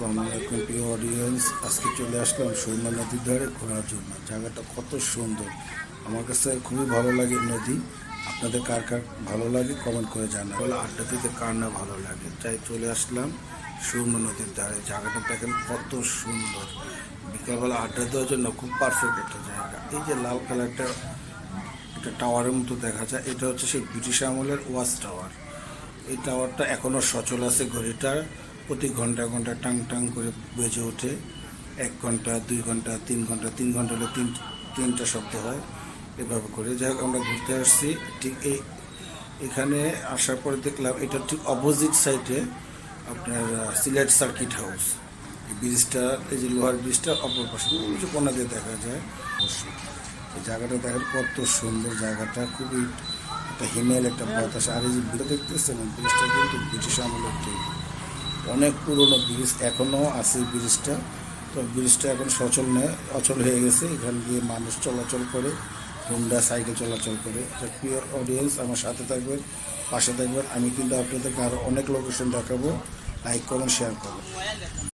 আসসালামু আলাইকুম প্রিয় অডিয়েন্স আজকে চলে আসলাম সুরমা নদীর ধারে ঘোরার জন্য। জায়গাটা কত সুন্দর। আমার কাছে খুবই ভালো লাগে নদী। আপনাদের কার কার ভালো লাগে কমেন্ট করে জানা বলে আড্ডা দিতে কার না ভালো লাগে? তাই চলে আসলাম সুরমা নদীর ধারে। জায়গাটা দেখেন কত সুন্দর। বিকালবেলা আড্ডা দেওয়ার জন্য খুব পারফেক্ট একটা জায়গা। এই যে লাল কালারটা, একটা টাওয়ারের মতো দেখা যায়। এটা হচ্ছে সেই ব্রিটিশ আমলের ওয়াচ টাওয়ার এই টাওয়ারটা এখনও সচল আছে ঘড়িটা প্রতি ঘণ্টা ঘণ্টা টাং টাং করে বেজে ওঠে। এক ঘণ্টা, দুই ঘণ্টা, তিন ঘণ্টা তিন ঘণ্টা হলে তিন, তিনটা শব্দ হয়। এভাবে করে। যাই হোক, আমরা ঘুরতে আসছি। ঠিক এই, এখানে আসার পরে দেখলাম এটা ঠিক অপোজিট সাইডে আপনার সিলেট সার্কিট হাউস এই ব্রিজটা এই যে লোহার ব্রিজটা অপর পাশে। ওই যে কোনা দিয়ে দেখা যায়। অবশ্যই। এই জায়গাটা দেখেন কত সুন্দর জায়গাটা। খুবই একটা হিমেল, একটা বাতাস। আর এই যে ব্রিজটা দেখতেছেন ব্রিজটা কিন্তু ব্রিটিশ আমলের তৈরি। অনেক পুরনো ব্রিজ এখনও আছে ব্রিজটা। তো ব্রিজটা এখন সচল নেয় অচল হয়ে গেছে। এখান দিয়ে মানুষ চলাচল করে, হুন্ডা সাইকেল চলাচল করে। প্রিয় অডিয়েন্স আমার সাথে থাকবেন, পাশে থাকবেন। আমি কিন্তু আপনাদেরকে আরও অনেক লোকেশন দেখাবো। লাইক করুন শেয়ার করুন